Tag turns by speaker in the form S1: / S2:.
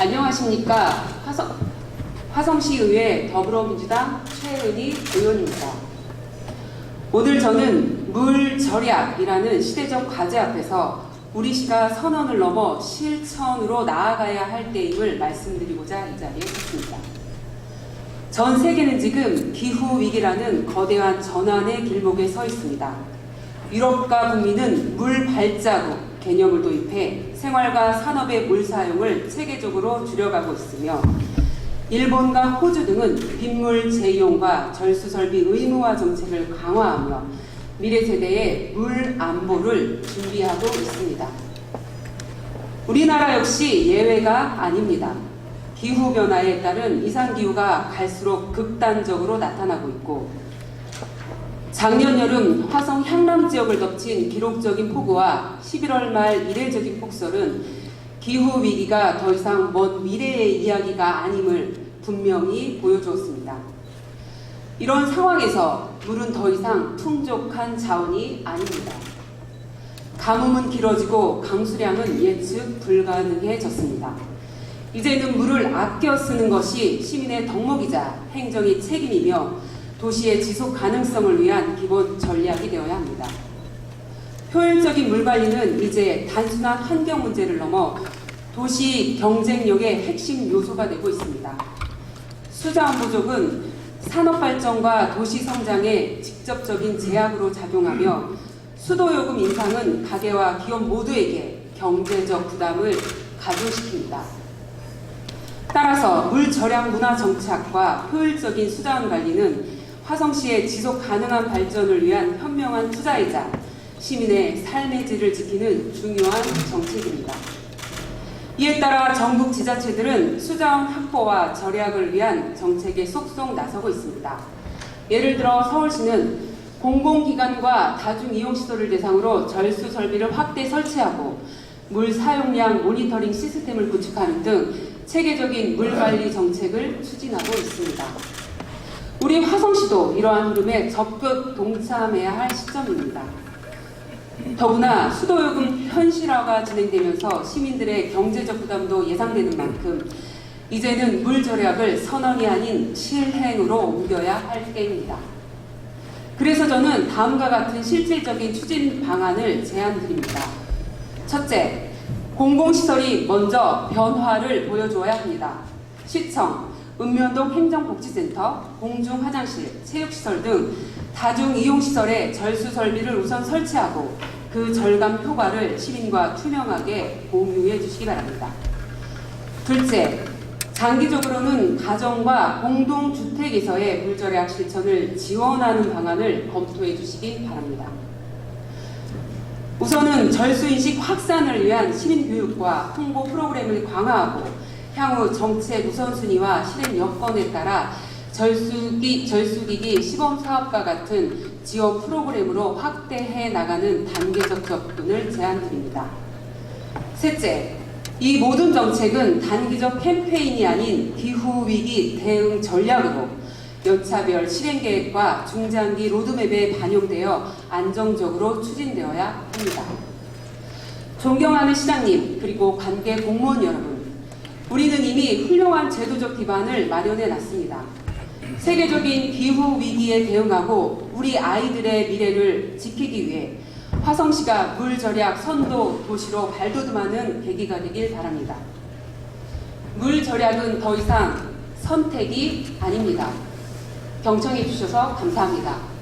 S1: 안녕하십니까. 화성, 화성시의회 더불어민주당 최은희 의원입니다. 오늘 저는 물 절약이라는 시대적 과제 앞에서 우리 시가 선언을 넘어 실천으로 나아가야 할 때임을 말씀드리고자 이 자리에 섰습니다. 전 세계는 지금 기후 위기라는 거대한 전환의 길목에 서 있습니다. 유럽과 북미는 물 발자국 개념을 도입해 생활과 산업의 물 사용을 체계적으로 줄여가고 있으며 일본과 호주 등은 빗물 재이용과 절수 설비 의무화 정책을 강화하며 미래 세대의 물 안보를 준비하고 있습니다. 우리나라 역시 예외가 아닙니다. 기후 변화에 따른 이상 기후가 갈수록 극단적으로 나타나고 있고 작년 여름 화성 향남 지역을 덮친 기록적인 폭우와 11월 말 이례적인 폭설은 기후 위기가 더 이상 먼 미래의 이야기가 아님을 분명히 보여주었습니다. 이런 상황에서 물은 더 이상 풍족한 자원이 아닙니다. 가뭄은 길어지고 강수량은 예측 불가능해졌습니다. 이제는 물을 아껴 쓰는 것이 시민의 덕목이자 행정의 책임이며 도시의 지속 가능성을 위한 기본 전략이 되어야 합니다. 효율적인 물 관리는 이제 단순한 환경 문제를 넘어 도시 경쟁력의 핵심 요소가 되고 있습니다. 수자원 부족은 산업 발전과 도시 성장에 직접적인 제약으로 작용하며 수도 요금 인상은 가계와 기업 모두에게 경제적 부담을 가중시킵니다. 따라서 물 절약 문화 정착과 효율적인 수자원 관리는 화성시의 지속 가능한 발전을 위한 현명한 투자이자 시민의 삶의 질을 지키는 중요한 정책입니다. 이에 따라 전국 지자체들은 수자원 확보와 절약을 위한 정책에 속속 나서고 있습니다. 예를 들어 서울시는 공공기관과 다중이용시설을 대상으로 절수 설비를 확대 설치하고 물 사용량 모니터링 시스템을 구축하는 등 체계적인 물 관리 정책을 추진하고 있습니다. 우리 화성시도 이러한 흐름에 적극 동참해야 할 시점입니다. 더구나 수도요금 현실화가 진행되면서 시민들의 경제적 부담도 예상되는 만큼 이제는 물 절약을 선언이 아닌 실행으로 옮겨야 할 때입니다. 그래서 저는 다음과 같은 실질적인 추진 방안을 제안드립니다. 첫째, 공공시설이 먼저 변화를 보여줘야 합니다. 시청, 읍면동 행정복지센터, 공중화장실, 체육시설 등 다중이용시설에 절수설비를 우선 설치하고 그 절감 효과를 시민과 투명하게 공유해 주시기 바랍니다. 둘째, 장기적으로는 가정과 공동주택에서의 물절약 실천을 지원하는 방안을 검토해 주시기 바랍니다. 우선은 절수인식 확산을 위한 시민교육과 홍보 프로그램을 강화하고 향후 정책 우선순위와 실행 여건에 따라 절수기, 절수기기 시범사업과 같은 지원 프로그램으로 확대해 나가는 단계적 접근을 제안드립니다. 셋째, 이 모든 정책은 단기적 캠페인이 아닌 기후위기 대응 전략으로 연차별 실행 계획과 중장기 로드맵에 반영되어 안정적으로 추진되어야 합니다. 존경하는 시장님 그리고 관계 공무원 여러분, 우리는 이미 훌륭한 제도적 기반을 마련해 놨습니다. 세계적인 기후 위기에 대응하고 우리 아이들의 미래를 지키기 위해 화성시가 물 절약 선도 도시로 발돋움하는 계기가 되길 바랍니다. 물 절약은 더 이상 선택이 아닙니다. 경청해 주셔서 감사합니다.